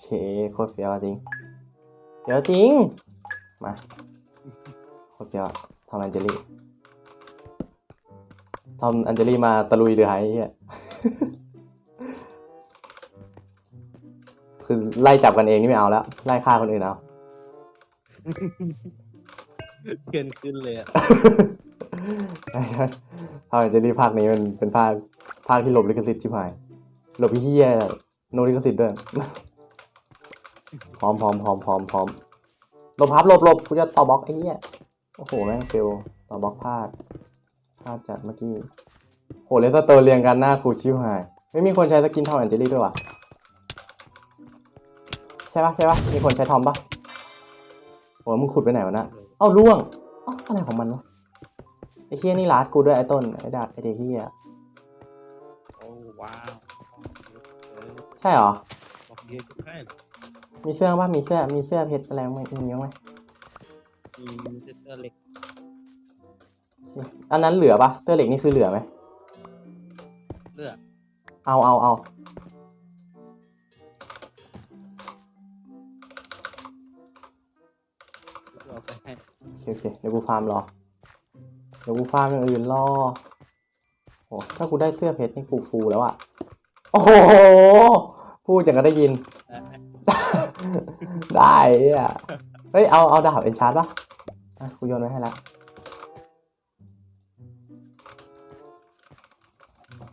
เชโคตรเฟี้ยวจริงเฟี้ยวจริง มาโคตรเฟี้ยวทอมแอนเจลี่ทอมแอนเจลี่มาตะลุยเรือไฮเฮียคือไล่จับกันเองนี่ไม่เอาแล้ว ไล่ฆ่าคนอื่นเอาเกินขึ้นเลยอะใช่ใช่ภาคแอนเจลี่ภาคนี้มันเป็นภาคภาคที่หลบลิขสิทธิ์ชิบหายหลบพี่เฮียโนลิขสิทธิ์ด้วยพ ร้อมพร้อมพร้อมพร้อมพร้อมหลบพับหลบหลบกูจะต่อบล็อกไอ้เหี้ยโอ้โหแม่งเฟลต่อบล็อกพลาดพลาดจัดเมื่อกี้โหเลสเตอร์เรียงกันหน้าครูชิบหายไม่มีคนใช้สกินทอมแอนเจลี่ด้วยวะใช่ปะใช่ปะมีคนใช้ทอมปะโหมึงขุดไปไหนวะนะเอ้าล่วงเอ้าอะไรของมันวะไอ้เฮียนี่ลาดกูด้วยไอ้ต้นไอ้ดาไอ้เด็กเฮียโอ้ว้าวใช่เหรอ มีเสื้อปะมีเสื้อมีเสื้อเพชรอะไรไหมมีบ้างไหมมีเสื้อเหล็ก อันนั้นเหลือปะเสื้อเหล็กนี่คือเหลือไหมเลือดเอาเอาเอาเอาไปให้โอเคโอเคเดี๋ยวกูฟาร์มรอ เดี๋ยวกูฟาร์มอย่างอื่นรอโอ้ถ้ากูได้เสื้อเพชรนี่กูฟูแล้วอะโอ้โหพูดอย่างก็ได้ยิน ได้อะเฮ้ย เอา เอาดาบเอ็นชาร์ดปะอะกูโยนไว้ให้ละ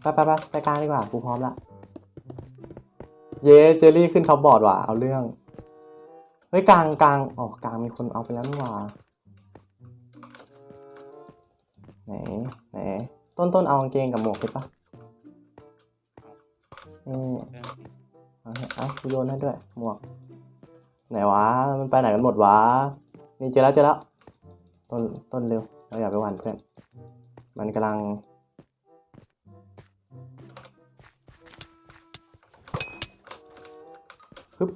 ไปไปไปไปกลางดีกว่ากูพร้อมละ เย้เจอรี่ขึ้นท็อปบอร์ดว่ะ เอาเรื่อง เฮ้ยกลางกลางอ๋อกลางมีคนเอาไปแล้วนี่หว่าไหนไหนต้นต้นเอากางเกงกับหมวกไปปะนี่เอาให้เอากูโยนให้ด้วยหมวก ไหนวะ มันไปไหนกันหมดวะ นี่เจอแล้วเจอแล้ว ต้นต้นเร็ว เราอย่าไปหวั่นเพื่อน มันกำลัง ฮึบ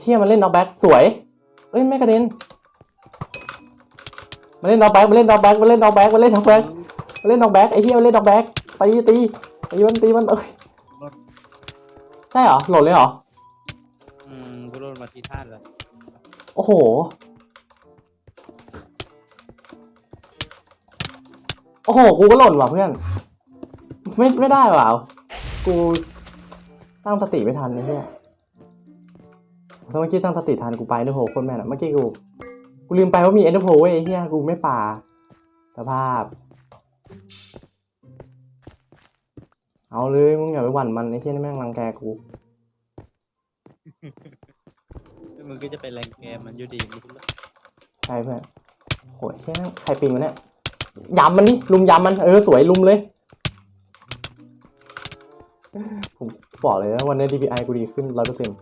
เชี่ยมันเล่นน็อกแบ็กสวย เอ้ยไม่กระเด็นมาเล่นน็อกแบ็กมาเล่นน็อกแบ็กมาเล่นน็อกแบ็กมาเล่นน็อกแบ็กมาเล่นน็อกแบ็กไอ้เหี้ยมาเล่นน็อกแบ็กตีตีตีมันตีมันเอ้ยใช่เหรอโหลดเลยเหรอ มาทีท่านแล้วโอ้โห โอ้โห กูก็หล่นว่ะเพื่อน ไม่ไม่ได้ว่ะ กูตั้งสติไม่ทันไอ้เหี้ยถ้าเมื่อกี้ตั้งสติทันกูไปเอ็นเดอโพลโคนแม่นอะเมื่อกี้กู กูลืมไปว่ามีเอ็นเดอร์โพเว้ยไอ้เหี้ยกูไม่ป่าสภาพ เอาเลยมึงอย่าไปหวั่นมันไอ้เหี้ยนี่แม่งรังแกกู มึงก็จะไปแรงแกมันอยู่ดีมึงใช่เพื่อนโหยแค่ใครปิงวะเนี่ยยำมันนี่ลุมยำมันเออสวยลุมเลยผมบอกเลยนะวันนี้ DPI กูดีขึ้นร้อยเปอร์เซ็นต์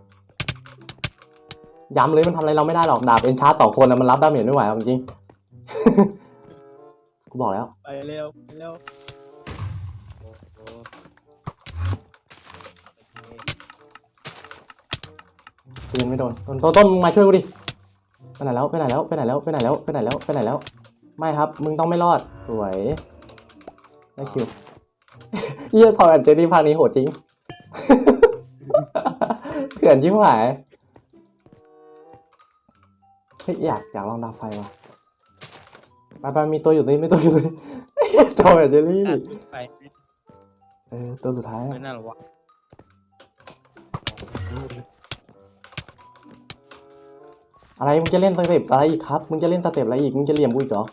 ย้ำเลยมันทำอะไรเราไม่ได้หรอกดาบเอ็นชาร์สองคนนะมันรับดาเมจไม่ไหวจริงๆกูบอกแล้ว ไปเร็วไปเร็ว กูยังไม่โดนต้นต้นต้นมึงมาช่วยกูดิไปไหนแล้วไปไหนแล้วไปไหนแล้วไปไหนแล้วไปไหนแล้วไปไหนแล้ว ไม่ครับ มึงต้องไม่รอดสวยได้คิวเยี่ยทอยอันเจอรี่ภาคนี้โหดจริงเถื่อนยิ่งหายเฮ้ยอยากอยากลองดาวไฟว่ะไปไปมีตัวอยู่ตรงนี้มีตัวอยู่ตรงนี้ทอยอันเจอรี่อะไปเออตัวสุดท้ายไม่อะน่าหรอวะ อะไรมึงจะเล่นสเต็ปอะไรอีกครับมึงจะเล่นสเต็ปอะไรอีกมึงจะเหลี่ยมกูอีกเหรอ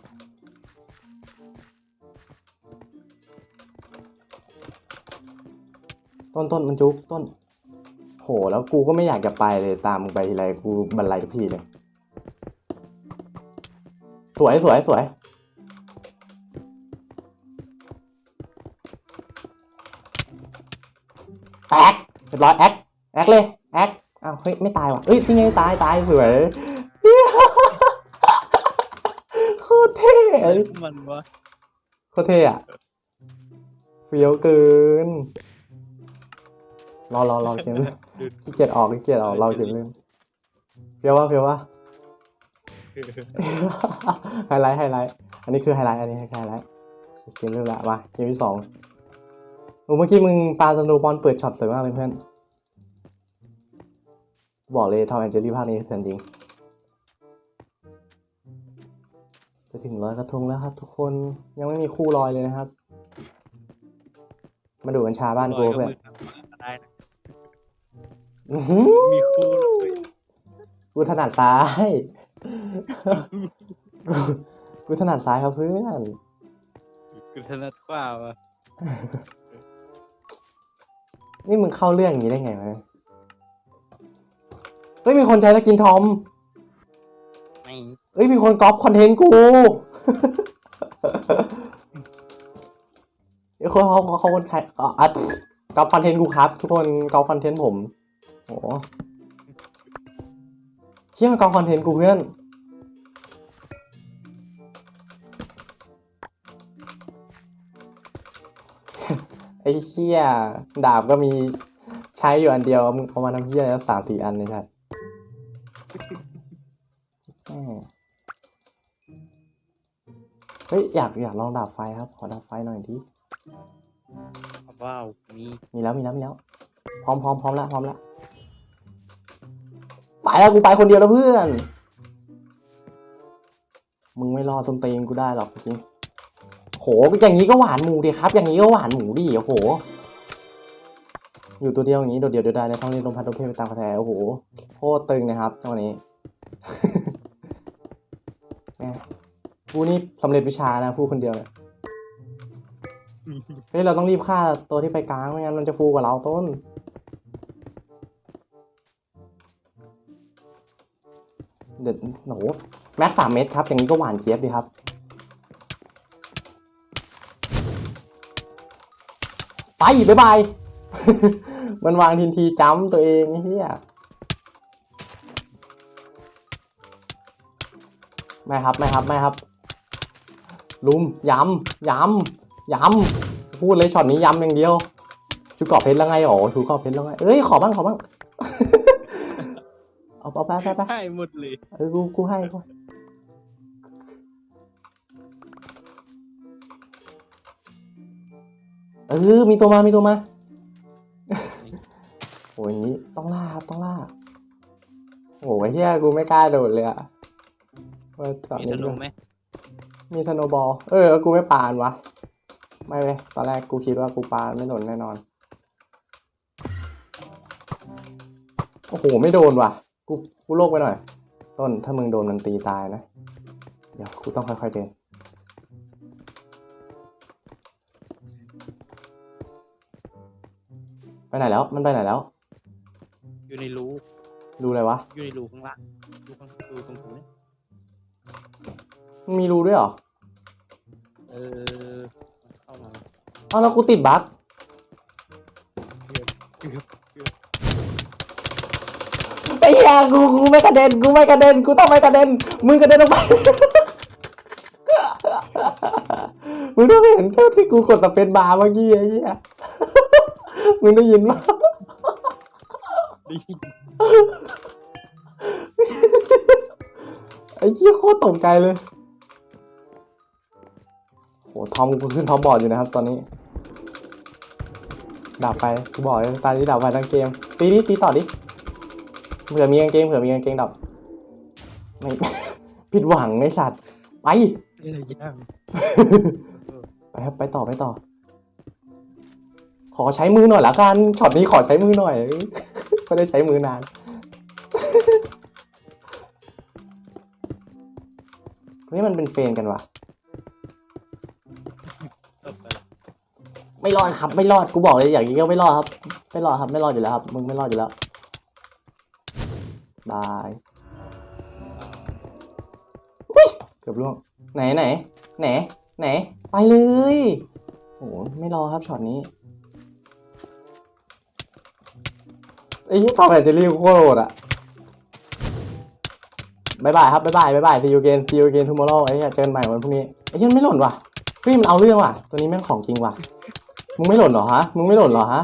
ต้นต้นมันจุกต้น โหแล้วกูก็ไม่อยากจะไปเลยตามมึงไปทีไรกูบันไลทุกทีเลย สวยสวยสวยแตกเรียบร้อยแอคแอคเลยแอคอ้าวเฮ้ยไม่ตายว่ะเอ้ยที่ไงตายตายสวย โค ตรเท่มันวะโคตรเท่อะเฟี้ยวเกิน รอรอรอเกมเลยขี้เกียจออกขี้เกียจออกเราเกมเล่นเฟี้ยววะเฟี้ยววะไฮไลท์ไฮไลท์อันนี้คือไฮไลท์อันนี้คือไฮไลท์เกมเริ่มละมาเกมที่สองโอ้เมื่อกี้มึงปาสโนว์บอลเปิดช็อตสวยมากเลยเพื่อน บอกเลยทอมแอนเจอรี่ภาคนี้เถื่อนจริง จะถึงร้อยกระทงแล้วครับ ทุกคนยังไม่มีคู่ลอยเลยนะครับ มาดูกัญชาบ้านกูลอยเพื่อนมือนะได้นะอื้อหือมีคู่เลยกูถนัดซ้ายกูกูถนัดซ้ายครับเพื่อนกูถนัดขวาว่ะนี่มึงเข้าเรื่องอย่างนี้ได้ไงวะเฮ้ยมีคนใช้สกินทอมไม่ เอ้ย มีคนก๊อปคอนเทนต์กูเอ้ยคนเขาเขาคนไทยอะอะก๊อปคอนเทนต์กูครับ ทุกคนก๊อปคอนเทนต์ผมโอ้เฮียมันก๊อปคอนเทนต์กูเพื่อนไอ้เฮียดาบก็มีใช้อยู่อันเดียวมึงเอามาทำเฮียแล้วสามสี่อันเลยครับ เฮ้ยอยากอยากลองดาบไฟครับ ขอดาบไฟหน่อยดิว้าวมีมีแล้วมีแล้วมีแล้ว พร้อมพร้อมพร้อมแล้วพร้อมแล้วไปแล้วกูไปคนเดียวแล้วเพื่อน มึงไม่รอดส้นตีนกูได้หรอกจริงโหอย่างนี้ก็หวานหมูดิครับ อย่างนี้ก็หวานหมูดิโอ้โห อยู่ตัวเดียวอย่างนี้โดดเดียวเดียวได้ในท้องเรียนลมพัดลมเพลไปตามกระแสโอ้โหโคตรตึงนะครับจังหวะนี้แม่ กูนี่สำเร็จวิชานะพูดคนเดียวเนี่ยเฮ้ยเราต้องรีบฆ่าตัวที่ไปกลางไม่งั้นมันจะฟูกว่าเราต้น เด็ดโหแม็กสามเม็ดครับ อย่างนี้ก็หวานเจี๊ยบดีครับ ไปบ๊ายบาย มันวางทินทีจ้ำตัวเองไอ้เฮียไม่ครับ ไม่ครับ ไม่ครับ ลุมย้ำย้ำย้ำพูดเลยช็อตนี้ย้ำอย่างเดียวชูกรอบเพชรแล้วไงอ๋อชูกรอบเพชรแล้วไงเอ้ยขอบ้างขอบ้างเอาเอาไปไปไปให้หมดเลยเออกูกูให้กูเออมีตัวมา มีตัวมา โอ้ยอย่างนี้ต้องล่าครับต้องล่า โอ้ยเฮียกูไม่กล้าโดดเลยอะว่าตอนมีนี้ธนูไหม มีสโนว์บอล เออแล้วกูไม่ปานวะ ไม่เว้ยตอนแรกกูคิดว่ากูปานไม่โดนแน่นอน โอ้โห ไม่โดนว่ะ กู กูโลกไปหน่อย ต้น ถ้ามึงโดนมันตีตายนะ เดี๋ยวกูต้องค่อยๆเดินไปไหนแล้ว มันไปไหนแล้ว อยู่ในรูดูอะไรวะ อยู่ในรูข้างล่างรูข้างรูตรงหูเนี่ย มันมีรูด้วยเหรอ เออมันเข้ามาเอาแล้วกูติดบั๊กเกือบเกือบไอ้เหี้ยกูกูไม่กระเด็นกูไม่กระเด็นกูต้องไม่กระเด็นมึงกระเด็นออกไป มึงต้องเห็นเท่าที่กูกดสเปซบาร์เมื่อกี้ไอ้เหี้ยมึงได้ยินปะได้ยินไอ้เหี้ยโคตรตกใจเลย โหทอมกูขึ้นท็อปบอร์ดอยู่นะครับ ตอนนี้ดาบไฟกูบอกเลยตอนนี้ดาบไฟทั้งเกม ตีดิตีต่อดิเผื่อมีกางเกงเผื่อมีกางเกงดับไม่ผิดหวังไอ้สัตว์ไปเอ้ยยังไปครับไปต่อไปต่อ ขอใช้มือหน่อยละกันช็อตนี้ขอใช้มือหน่อยไม่ได้ใช้มือนานนี่มันเป็นเฟรนกันวะ ไม่รอดครับ ไม่รอดกูบอกเลยอย่างนี้ก็ไม่รอดครับ ไม่รอดครับไม่รอดอยู่แล้วครับ มึงไม่รอดอยู่แล้วบายเกือบล่วงไหนไหนไหนไหนไปเลยโอ้ไม่รอครับช็อตนี้ไอ้ยี่ทอมแอนเจอรี่โคตรโหดอะบายบายครับบายบายบายบาย see you again see you again tomorrow ไอ้เหี้ยเจอกันใหม่วันพรุ่งนี้ไอ้เหี้ยมันไม่หล่นว่ะเฮ้ยมันเอาเรื่องว่ะ ตัวนี้แม่งของจริงว่ะ มึงไม่หล่นเหรอฮะ มึงไม่หล่นเหรอฮะ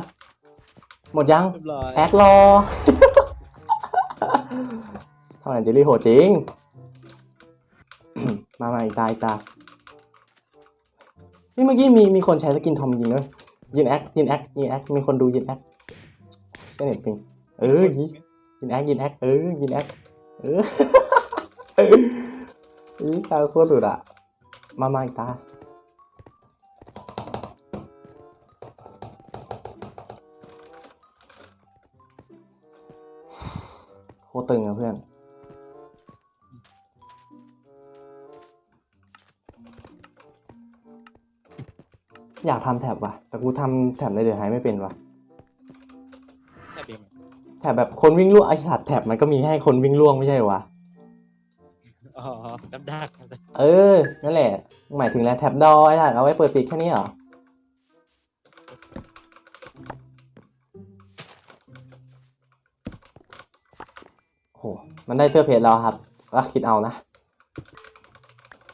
หมดยังเรียบร้อยแอครอ ทำไมเจลลี่โหดจริง มามาอีกตาอีกตาเฮ้ยเมื่อกี้มีมีคนใช้สกินทอมยิงด้วยยินแอคยินแอคยินแอคมีคนดูยินแอคใช่เน็ตปิงเออยิกินแอคกินแอคเออกินแอคเอออีตาโคตรสุดอะมามาอีกตา คตรตึงอะเพื่อน อยากทำแท็บว่ะ แต่กูทำแท็บในเดือดหายไม่เป็นว่ะแค่เดียวแถบแบบคนวิ่งล่วงไอ้สัตว์แถบมันก็มีให้คนวิ่งล่วงไม่ใช่เหรอวะอ๋อจำได้จำได้เออ นั่นแหละ หมายถึงแล้วแถบดอไอ้สัตว์เอาไว้เปิดปิดแค่นี้เหรอ หมันได้เสื้อเพจแล้วครับก็คิดเอานะ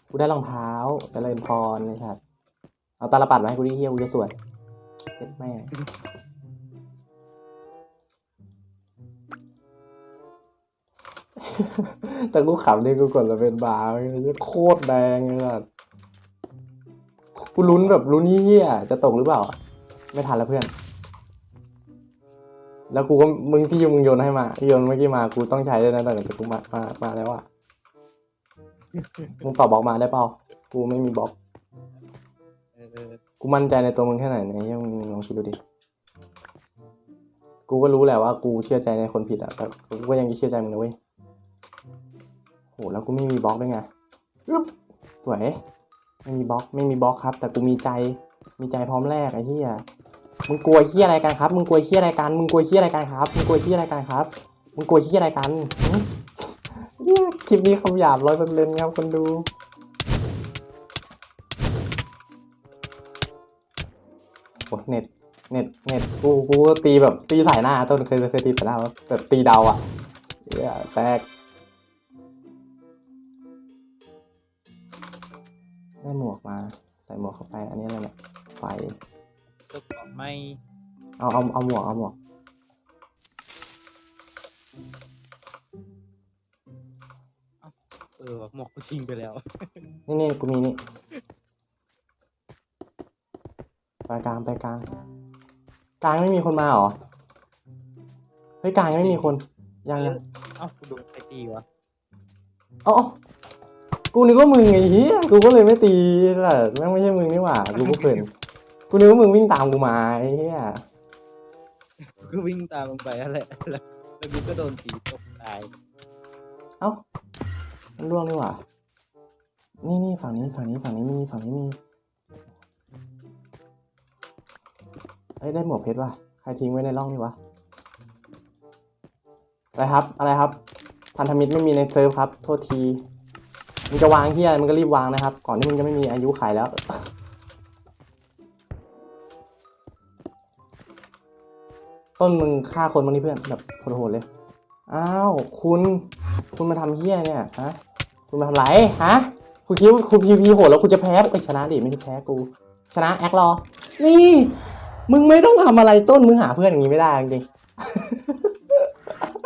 กูได้รองเท้าเจริญพรไอ้สัตว์เอาตาลปัดมาให้กูดิเฮียกูจะสวยเจ็ดแม่แต่กูขับนี่กูกดจะเป็นบาร์เลยโคตรแดงเลยอะกูลุ้นแบบลุ้นเฮี้ยจะตกหรือเปล่า ไม่ทันแล้วเพื่อน แล้วกูก็มึงที่มึงโยนให้มาโยนเมื่อกี้มากูต้องใช้ด้วยนะแต่กูมามามาแล้วอะมึงตอบบล็อกมาได้เปล่ากูไม่มีบล็อกเออเออกูมั่นใจในตัวมึงแค่ไหนเนี่ยยังมึงลองคิดดูดิกูก็รู้แหละว่ากูเชื่อใจในคนผิดอะแต่กูก็ยังเชื่อใจมึงนะเว้ยโหแล้วกูไม่มีบล็อกด้วยไงอึ๊บสวยไม่มีบล็อกไม่มีบล็อกครับ แต่กูมีใจมีใจพร้อมแลกไอ้เหี้ย มึงกลัวเหี้ยอะไรกันครับ มึงกลัวเหี้ยอะไรกัน มึงกลัวเหี้ยอะไรกันครับ มึงกลัวเหี้ยอะไรกันครับ มึงกลัวเหี้ยอะไรกันคลิปนี้คำหยาบร้อยเปอร์เซ็นต์ครับคนดูโอ้เน็ต เน็ต เน็ต กู กูตีแบบตีสายหน้าต้นเคยเคยตีสายหน้าแบบตีเดาอะเยแตกได้หมวกมา ใส่หมวกเข้าไป อันนี้อะไรเนี่ย ไฟ เสื้อเกราะไม่เอาเอาเอาหมวกเอาหมวกเออหมวกกูทิ้งไปแล้วนี่นี่กูมีนี่ไปกลางไปกลางกลางไม่มีคนมาเหรอเฮ้ยกลางยังไม่มีคนยังยังเอ้ากูโดนใครตีวะเอ๋อากูนึกว่ามึงไงเฮียกูก็เลยไม่ตีแหละแม่งไม่ใช่มึงนี่หว่ากูก็เพื่อน กูนึกว่ามึงวิ่งตามกูมาไอ้เฮียกูก็วิ่งตามมึงไปนั่นแหละแล้วแล้วกูก็โดนตีตกตายเอ้ามันล่วงนี่หว่านี่นี่ฝั่งนี้ฝั่งนี้ฝั่งนี้มีฝั่งนี้มีเอ้ยได้หมวกเพชรว่ะใครทิ้งไว้ในร่องนี่วะอะไรครับอะไรครับ พันธมิตรไม่มีในเซิร์ฟครับ โทษทีมึงจะวางที่อะไรมึงก็รีบวางนะครับ ก่อนที่มึงจะไม่มีอายุขายแล้ว ต้นมึงฆ่าคนบ้งนี่เพื่อนแบบโหดๆเลย อ้าวคุณคุณมาทำเหี้ยเนี่ยฮะคุณมาทำไรฮะคุณคิดว่าคุณพีพีโหดแล้วคุณจะแพ้ไอ้ชนะดิไม่ใช่แพ้กู ชนะแอครอ นี่ มึงไม่ต้องทำอะไรต้นมึงหาเพื่อนอย่างนี้ไม่ได้จริง